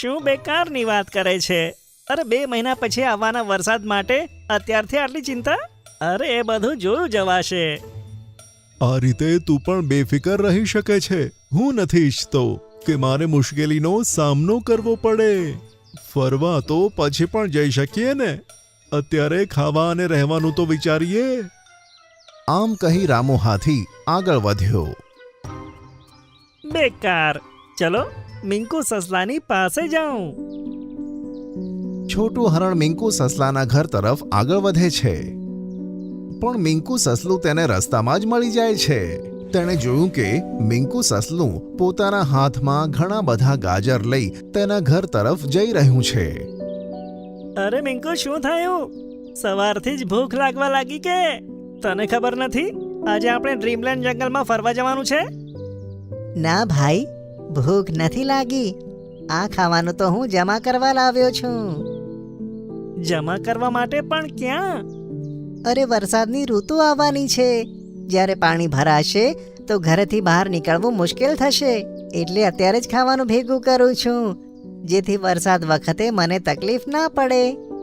શું બેકારની વાત કરે છે? અરે બે મહિના પછી આવવાના વરસાદ માટે અત્યારથી આટલી ચિંતા? અરે એ બધું જોયું જવાશે. આ રીતે તું પણ બેફિકર રહી શકે છે. હું નથી ઈચ્છતો કે મારે મુશ્કેલીનો સામનો કરવો પડે. ફરવા તો પછી પણ જઈ શકીએ ને? અત્યારે ખાવા અને રહેવાનું તો વિચારીએ. આમ કહી રામો હાથી આગળ વધ્યો. બેકાર. ચલો મિંકુ સસલાની પાસે જાઉં. છોટું હરણ મિંકુ સસલાના ઘર તરફ આગળ વધે છે. પણ મિંકુ સસલું તેને રસ્તામાં જ મળી જાય છે. તેણે જોયું કે મિંકુ સસલું પોતાના હાથમાં ઘણા બધા ગાજર લઈ તેના ઘર તરફ જઈ રહ્યું છે. અરે મિંકુ શું થયું? સવારથી જ ભૂખ લાગવા લાગી કે? તને ખબર નથી? આજે આપણે ડ્રીમલેન્ડ જંગલમાં ફરવા જવાનું છે? ના ભાઈ ભૂખ નથી લાગી? આ ખાવાનું તો હું જમા કરવા લાવ્યો છું. જમા કરવા માટે પણ ક્યાં? અરે વરસાદની ઋતુ આવવાની છે. જ્યારે પાણી ભરાશે તો ઘરેથી બહાર નીકળવું મુશ્કેલ થશે. એટલે અત્યારે જ ખાવાનું ભેગું કરું છું. જેથી વરસાદ વખતે મને તકલીફ ના પડે.